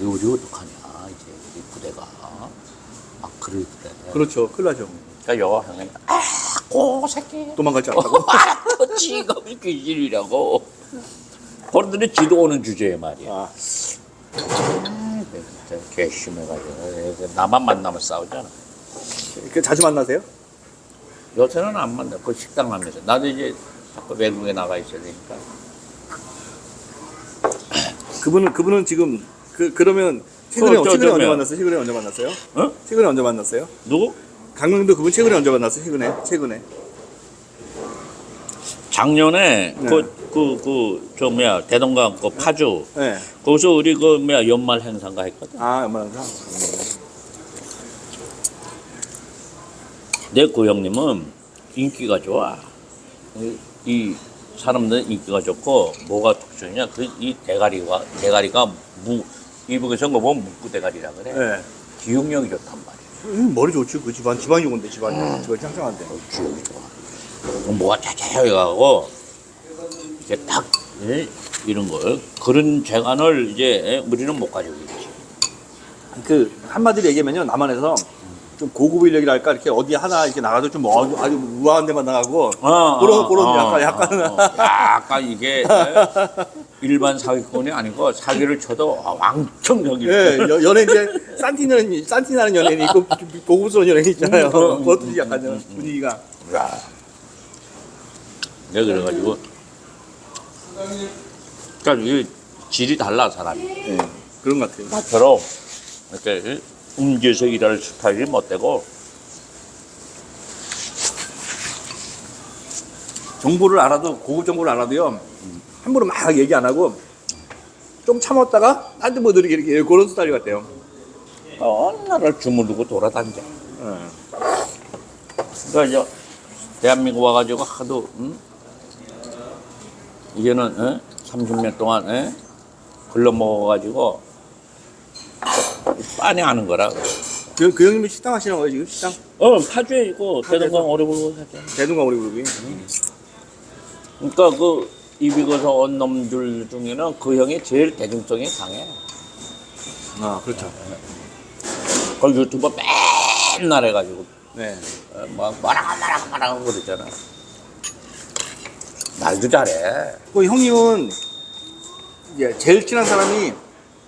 우리 어떡하냐 이제 우리 부대가 막 그러더래. 그렇죠. 큰일 나죠. 그러니까 여 형님 아고 새끼 도망가지 않다고. 알았어 지가 귀신이라고. 그런데 지도 오는 주제에 말이야. 아, 아, 진짜 괘씸해가지고 나만 만나면 싸우잖아. 그 자주 만나세요? 요새는 안 만나. 그 식당 가면서 나도 이제 자꾸 외국에 나가 있어야 되니까. 그분은 그분은 지금 그 그러면 최근에 저, 저, 최근에 저 언제? 만났어요? 최근에 언제 만났어요? 어? 최근에 언제 만났어요? 누구? 강릉도 그분 최근에 언제 만났어요? 최근에 최근에. 작년에 네. 그그그저 뭐야 대동강 그 파주 네. 거기서 우리 그 뭐야 연말 행사인가 했거든. 아 얼마나 내그 형님은 인기가 좋아. 이, 이 사람들은 인기가 좋고 뭐가 특징이냐? 그 이 대가리가 대가리가 무 이북에서 거 보면 묵구 대가리라 그래. 네. 기억력이 좋단 말이야. 음, 머리 좋지 그 집안 집안이 좋은데 집안이 집안 짱짱한데. 기억이 좋아. 뭐가 짜자해가고 이제 딱 예? 이런 걸 그런 재간을 이제 예? 우리는 못 가지고 있지. 그 한마디로 얘기하면요 남한에서 좀 고급 인력이랄까 이렇게 어디 하나 이렇게 나가도 좀 어, 아주 우아한 데만 나가고 어, 그런 어, 그런 어, 약간 약간 어, 어. 약간 이게 예? 일반 사기꾼이 아니고 사기를 쳐도 왕청 여기 예 여- 연예인 이제 산티나는 산티나는 연예인이 있고 고급스러운 연예인 있잖아요. 음, 음, 그것도 약간 분위기가 야. 내가 그래가지고 그러니까 이게 질이 달라 사람이 예 그런 것 같아요. 나처럼 이렇게 음지에서 일할 스타일이 못 되고 정보를 알아도 고급 정보를 알아도요 함부로 막 얘기 안 하고 좀 참았다가 딴데 뭐 들이게 이렇게 그런 스타일 같아요. 어, 나를 주무르고 돌아다니자 예. 그러니까 이제 대한민국 와가지고 하도 응? 이제는 어? 30년 동안 어? 글러 먹어가지고 빤히 아는 거라 그, 그 형님이 식당 하시는 거예요 지금 식당? 어 파주에 있고 대동강 오래불고 살잖아 대동강 그룹이. 그러니까 그 이비거서 온 놈들 중에는 그 형이 제일 대중성이 강해. 아 그렇죠. 그 유튜버 맨날 해가지고 네. 어, 뭐 뭐라고 뭐라고 뭐라고 그러잖아. 말도 잘해. 그 형님은 이제 제일 친한 사람이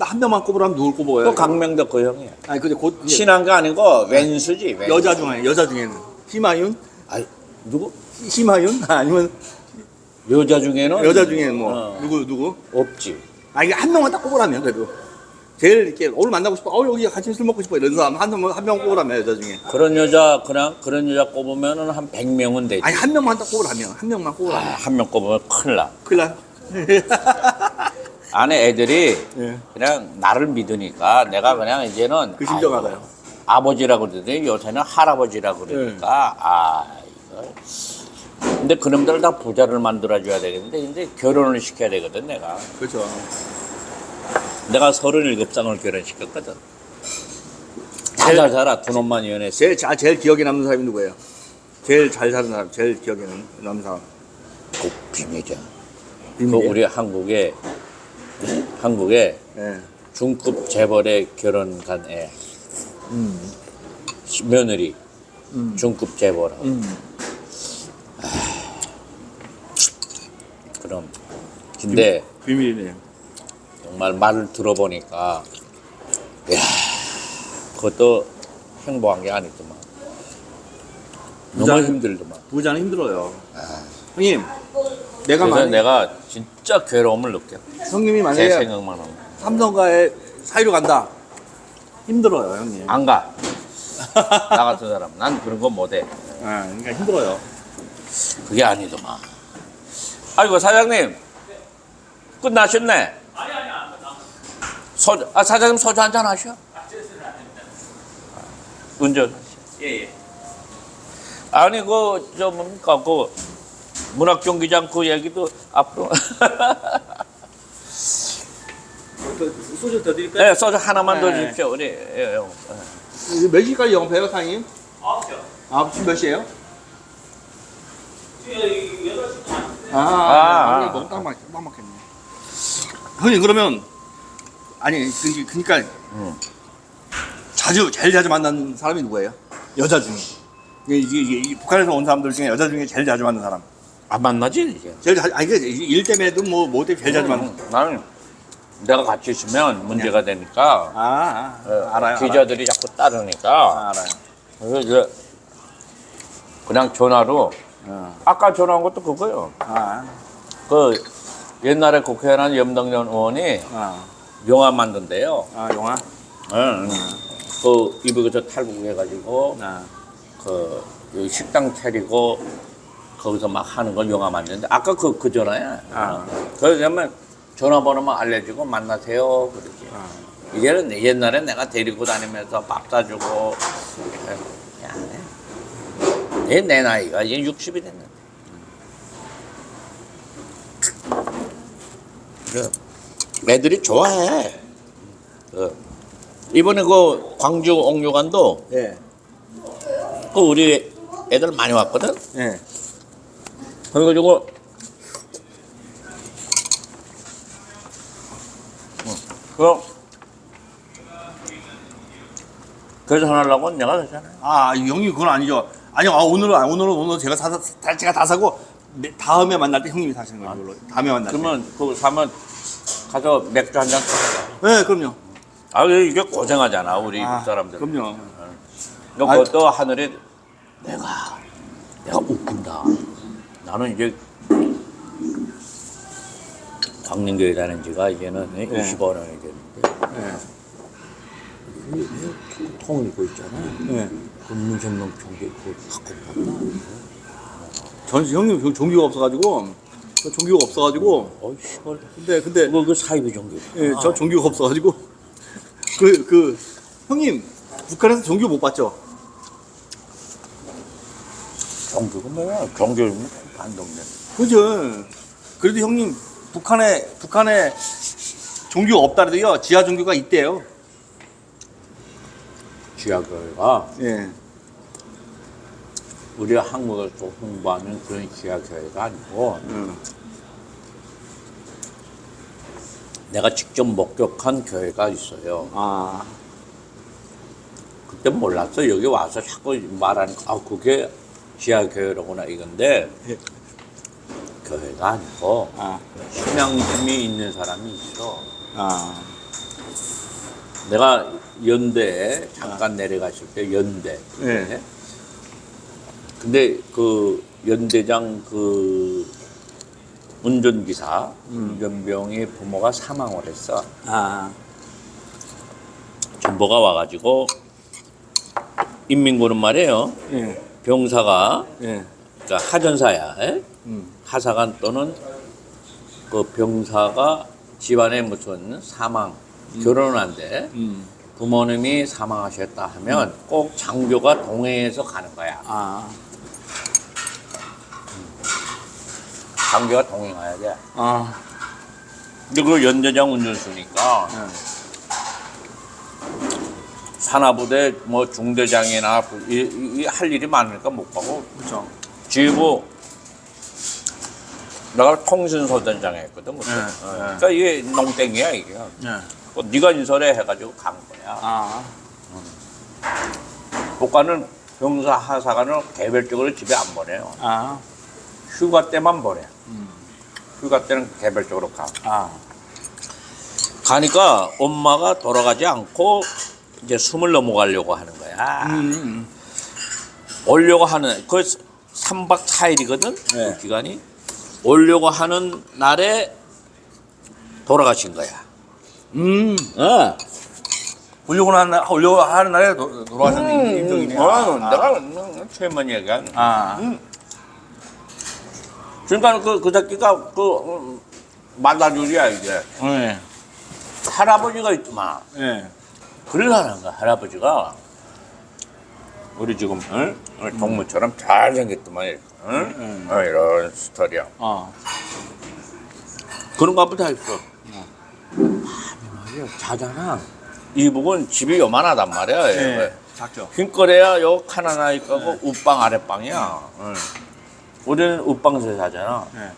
딱 한 명만 꼽으라면 누굴 꼽아요? 또 강명도 그 형이야. 아니 근데 곧 친한 게 아니고 왼수지. 왼수. 여자 중에 여자 중에는 희마윤, 아이 누구? 희마윤 아니면 여자 중에는 여자 중에 뭐 어, 누구 누구? 없지. 아 이게 한 명만 딱 꼽으라면 그래도 제일 이렇게 오늘 만나고 싶어. 어 여기 같이 술 먹고 싶어 이런 사람 한명한명 꼽으라면 여자 중에. 그런 여자 그냥 그런 여자 꼽으면은 한 100명은 되지. 아니 한 명만 딱 꼽으라면 한 명만 꼽으라면 한 명 꼽으면 큰일 나. 큰일 나. 안에 애들이 예. 그냥 나를 믿으니까 내가 그냥 이제는 그 심정 아이고, 알아요. 아버지라고 그러더니 요새는 할아버지라고 그러니까 아 이거 근데 그놈들 다 부자를 만들어줘야 되겠는데 이제 결혼을 시켜야 되거든 내가 그렇죠. 내가 서른일곱 쌍을 결혼시켰거든 잘 잘 살아 두 놈만 연애했어 제일 자, 제일 기억에 남는 사람이 누구예요? 제일 잘 사는 사람, 제일 기억에 남는 사람. 그 비밀이야 그? 우리 한국에 한국에 예. 중급 재벌에 결혼 간애 며느리 음. 중급 재벌하고 음. 그럼 근데 비밀이네요. 정말 말을 들어보니까 야 그것도 행복한 게 아니더만 너무 부자- 힘들더만 부자는 힘들어요. 형님, 내가 그래서 만약 내가 진짜 괴로움을 느껴 형님이 제 만약에 생각만 하면. 삼성가에 사이로 간다. 힘들어요, 형님. 아, 안가. 나 같은 사람. 난 그런 거 못해. 그러니까 힘들어요. 그게 아니더만. 아이고 사장님. 끝나셨네. 아니 아니 소주 아 사장님 소주 한잔 하셔? 운전 예예. 아니 그저 뭡니까 그 문학 경기장 그 얘기도 앞으로 소주 더 드릴까요? 네, 소주 하나만 더 네. 주십시오 우리 예, 예. 몇 시까지 영업해요, 사장님? 9시요. 9시 몇 시에요? 지금 8시 반. 아, 아, 아, 아. 너무 딱, 맞, 딱 맞겠네. 형님, 그러면 아니 그- 그러니까 응. 자주 제일 자주 만나는 사람이 누구예요? 여자 중에 이게, 이게, 이게 이 북한에서 온 사람들 중에 여자 중에 제일 자주 만나는 사람 안 만나지 이제. 제일 자 아니 그일 때문에도 뭐뭐 때문에 제일 자주 만나 음, 나는 내가 같이 있으면 문제가 되니까 아, 아 어, 알아요 기자들이 자꾸 따르니까 알아요. 알아요 그래서 이제 그냥 전화로 어. 아까 전화한 것도 그거요. 아, 그 옛날에 국회의원 염덕년 의원이 아, 영화 만든대요. 아 영화 응. 그 이북에서 탈북해가지고 아, 그 여기 식당 차리고 거기서 막 하는 걸 영화 만드는데 아까 그 그 전화야. 아. 그러면 전화번호만 알려주고 만나세요 그러지. 아. 이제는 내- 옛날에 내가 데리고 다니면서 밥 사주고 야, 내, 내 나이가 이제 60이 됐는데. 그래. 애들이 좋아해. 그 이번에 그 광주 옥류관도 예, 그 우리 애들 많이 왔거든. 예, 그래가지고 그럼 그래서 하려고 내가 그랬잖아. 아 형님 그건 아니죠. 아니요, 아, 오늘은 아, 오늘은 오늘 제가 사, 사 제가 다 사고 내- 다음에 만날 때 형님이 사시는 거죠. 이걸로. 다음에 만날 때. 그러면 그거 사면 가서 맥주 한 잔. 사자. 네, 그럼요. 아 이게 고생하잖아 우리 아, 사람들. 그럼요. 그러니까 아, 그것도 하늘에 내가 내가 웃긴다. 나는 이제 광림교회 다닌 지가 이제는 네. 25년이 됐는데 네, 통을 입고 있잖아. 네. 그 문선명 총재 그거 갖고 봤나? 전 형님 저 종교가 없어가지고 저 종교가 없어가지고 어이 씨발 근데 근데 그거 그 사이비 종교. 예, 저 종교가 없어가지고 그 그 형님 북한에서 종교 못 봤죠? 종교가 뭐야? 종교는 반동된. 그죠? 그래도 형님 북한에 북한에 종교가 없다래도요 지하 종교가 있대요. 지하교회가 예. 우리 한국에서 홍보하는 그런 지하교회가 아니고 음. 내가 직접 목격한 교회가 있어요. 아. 그때 몰랐어. 여기 와서 자꾸 말하는 거, 아, 그게 지하교회로구나 이건데 예. 교회가 아니고 아. 신앙심이 있는 사람이 있어. 아. 내가 연대에 잠깐 내려갔을 때 연대. 예. 근데 그 연대장 그 운전기사 운전병이 부모가 사망을 했어. 아. 정보가 와가지고 인민군은 말이에요. 예. 병사가 예. 그러니까 하전사야. 에? 음. 하사관 또는 그 병사가 집안에 무슨 사망, 결혼을 안 돼. 음. 부모님이 사망하셨다 하면 꼭 장교가 동행해서 가는 거야. 아. 장교가 동행해야 돼. 아. 근데 그 연대장 운전수니까 산하부대 뭐 중대장이나 이, 이, 할 일이 많으니까 못 가고 그렇죠. 지휘부 내가 통신소단장 했거든. 그때. 네, 어, 네. 그러니까 이게 농땡이야 이게. 예. 뭐 네가 인설해 해가지고 간 거야. 아. 국가는 병사 하사관을 개별적으로 집에 안 보내요. 아. 휴가 때만 보내. 음. 휴가 때는 개별적으로 가. 아. 가니까 엄마가 돌아가지 않고 이제 숨을 넘어가려고 하는 거야. 음. 오려고 하는 그 3박 4일이거든. 네. 그 기간이 오려고 하는 날에 돌아가신 거야. 음. 어. 올려고 하는 날, 올려고 하는 날에 도- 돌아가셨는 임종이네. 어, 내가 음, 최면 얘기한. 아. 음. 그러니까 그, 그 새끼가 그 음, 마다줄이야 이게. 예. 할아버지가 있더만. 예. 그러려는 거야 할아버지가. 우리 지금 응? 우리 동무처럼 잘생겼더만. 응? 음. 어, 이런 스타일이야. 어. 그런 거 보다 있어. 말이야 자잖아. 이북은 집이 요만하단 말이야. 예. 작죠. 흰거래야 요 하나 있고 웃방 아랫방이야. 응. 우리는 웃방에서 자잖아. 예.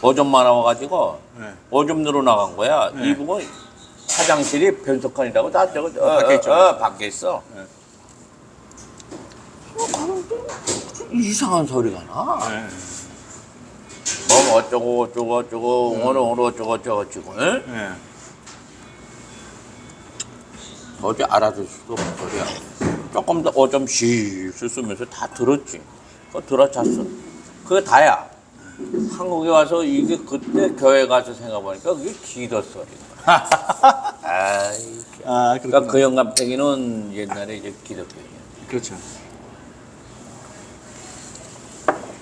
오줌만 나와가지고 예. 오줌 늘어 나간 거야. 네. 이북은 화장실이 변속관이라고 다 저거 어, 밖에 있죠. 어, 어, 밖에 있어. 네. 어, 좀 이상한 소리가 나. 네. 뭐 어쩌고 어쩌고 어쩌고 오늘 오늘 어쩌고 어쩌고 어쩌고 응? 네. 어디 알아들 수도 없는 소리야. 조금 더 어좀 쉬쉬 쓰면서 다 들었지. 그거 들어찼어. 그게 다야. 한국에 와서 이게 그때 교회 가서 생각해보니까 그게 기도 소리야. 아이. 아, 그러니까. 그 영감탱이는 옛날에 이제 기독교예요. 그렇죠.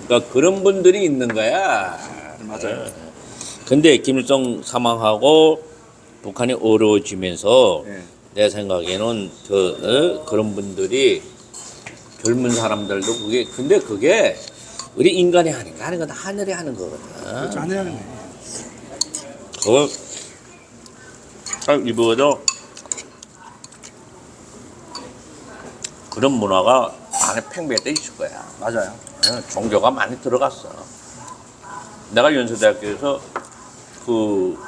그러니까 그런 분들이 있는 거야. 맞아요. 근데 김일성 사망하고 북한이 어려워지면서 네. 내 생각에는 그 어? 그런 분들이 젊은 사람들도 그게 근데 그게 우리 인간이 하는 거 하는 건 하늘이 하는 거거든. 그렇죠. 하네요. 그거 딱 이거도 그런 문화가 안에 팽배돼 있을 거야. 맞아요. 어, 종교가 많이 들어갔어. 내가 연세대학교에서 그,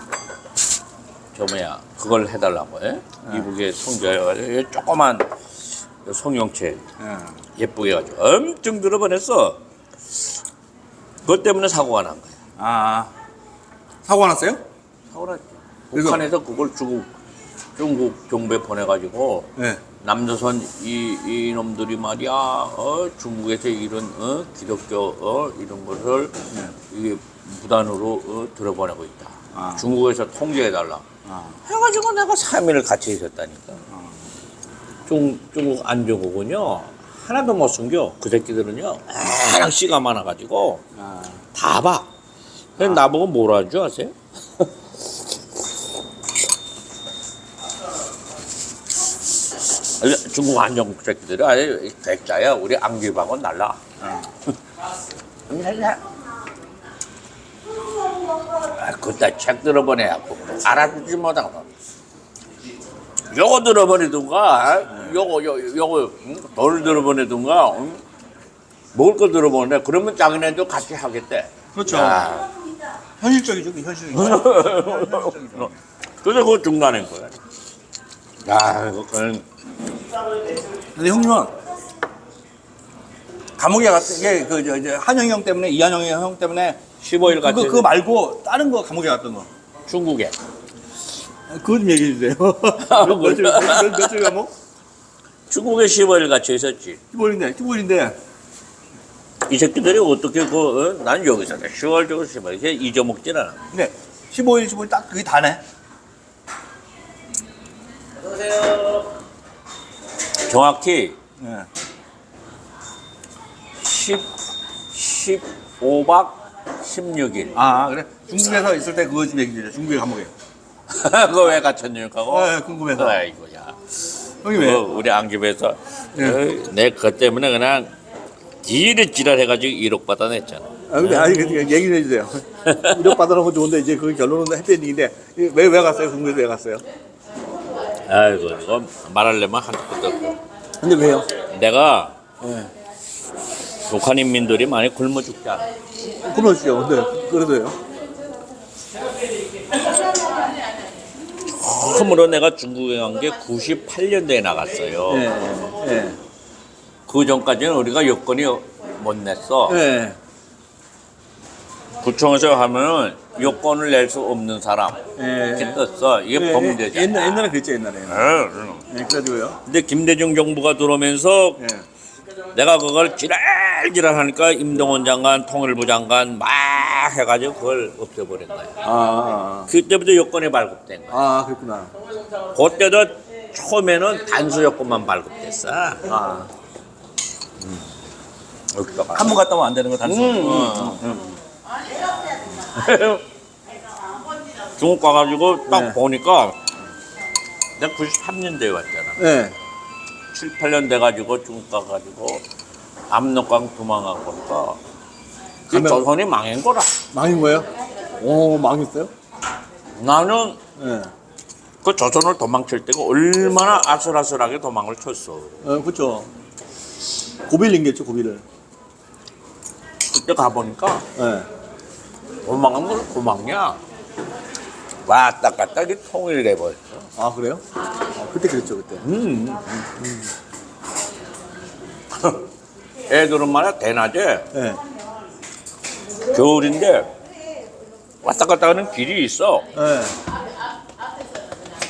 저 뭐야, 그걸 해달라고 해? 이북에 성교해가지고, 조그만 성형체 네. 예쁘게 해가지고 엄청 들어보냈어. 그것 때문에 사고가 난 거야. 아, 사고가 났어요? 사고 났지. 북한에서 그걸 중국, 중국 정부에 보내가지고, 네. 남조선 이, 이 놈들이 말이야 어, 중국에서 이런 어, 기독교 어, 이런 것을 이게 무단으로 어, 들어보내고 있다. 아. 중국에서 통제해달라. 아, 해가지고 내가 3일을 같이 있었다니까. 중, 중국 안정국은요 하나도 못 숨겨. 그 새끼들은요 그냥 씨가 많아가지고 아, 다 봐. 그래서 나보고 뭐라 하는 줄 아세요? 아니, 중국 한정 새끼들이 아예 백자야. 우리 안기방은 날라. 아. 날라. 아, 그따 책 들어보내갖고 알아듣지 못하고. 요거 들어보내든가, 요거, 요, 요거, 응? 돌 들어보내든가, 응? 먹을 거 들어보내. 그러면 자기네도 같이 하겠대. 그렇죠. 야. 현실적이죠, 그 현실적이죠. 그래서 그 중간에 거야. 야, 그건 근데 형님은 감옥에 갔던 게그 한영이 형 때문에 이한영이 형 때문에 15일 같이 그거 그거 말고 다른 거 감옥에 갔던 거. 중국에. 그거 좀 얘기해 주세요. 며칠 몇, 며칠 감옥? 중국에 15일 같이 있었지. 15일인데 15일인데 이 새끼들이 어떻게 그, 어? 난 여기서 10월 저거 15일 이게 잊어먹질 않아. 근데 15일 15일 딱 그게 다네. 정확히 네. 10, 15박 16일. 아 그래 중국에서 있을 때 그거 좀 얘기해 주세요. 중국에 감옥에. 그거 왜 갇혔냐고? 네, 궁금해서. 아이고야. 그 왜? 우리 안집에서 네. 내그 때문에 그냥 지를 지랄해가지고 1억 받아냈잖아. 아, 근데 아니 그 얘기를 해주세요. 1억 받아놓은 건 좋은데 이제 그 결론은 해피엔딩인데 왜 왜 갔어요? 중국에서 왜 갔어요? 아이고 이거 말하려면 한도 끝도 없고. 근데 왜요? 내가 네. 북한 인민들이 많이 굶어 죽지 않아. 끊어주죠. 근데 그래도요. 처음으로 내가 중국에 간 게 98년도에 나갔어요. 네. 네. 그 전까지는 우리가 여건이 못 냈어. 네. 구청에서 하면은 여건을 낼 수 없는 사람 네. 이렇게 떴어. 이게 네, 범죄잖아. 옛날 옛날에 그랬죠 옛날에. 응. 네, 그래가지고요. 근데 김대중 정부가 들어오면서 네. 내가 그걸 지랄지랄 하니까 임동원 장관, 통일부 장관 막 해가지고 그걸 없애버린 거야. 아, 그때부터 여건이 발급된 거야. 아, 아 그랬구나. 그때도 처음에는 단수 여건만 발급됐어. 아, 여기다가. 한 번 갔다 오면 안 되는 거 단순. 음, 어, 음, 중국 가가지고 딱 네. 보니까 내가 93년도에 왔잖아. 네. 7, 8년 돼가지고 중국 가가지고 압록강 도망가고 보니까 그 가면- 조선이 망한 거라. 망인 거예요? 오, 망했어요? 나는 네. 그 조선을 도망칠 때가 얼마나 아슬아슬하게 도망을 쳤어. 어, 그렇죠. 고비를 인겠죠, 고비를. 그때 가보니까 네. 도망은 걸 도망이야. 왔다 갔다 이렇게 통일돼 버렸어. 아 그래요? 아, 그때 그랬죠 그때. 음. 애들은 말이야 대낮에 네. 겨울인데 왔다 갔다 하는 길이 있어. 네.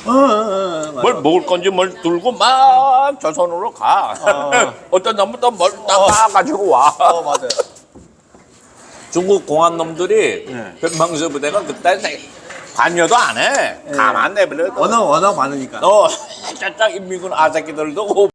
어, 어, 어, 맞아. 뭘 먹을 건지 뭘 들고 막 저선으로 가. 아. 어떤 놈은 또뭘 따가지고 와. 어 맞아요. 중국 공안 놈들이 네. 변방수 부대가 그때 관여도 안 해. 가만 내버려. 워낙 워낙 많으니까. 어, 짝짝 인민군 아새끼들도